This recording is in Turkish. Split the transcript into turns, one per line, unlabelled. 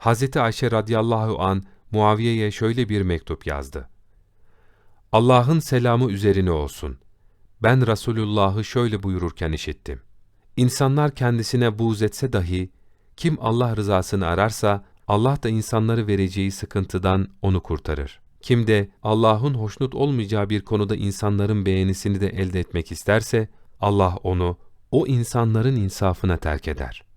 Hz. Ayşe radıyallahu an Muaviye'ye şöyle bir mektup yazdı. Allah'ın selamı üzerine olsun. Ben Resulullah'ı şöyle buyururken işittim. İnsanlar kendisine buğz etse dahi, kim Allah rızasını ararsa, Allah da insanları vereceği sıkıntıdan onu kurtarır. Kim de Allah'ın hoşnut olmayacağı bir konuda insanların beğenisini de elde etmek isterse, Allah onu o insanların insafına terk eder.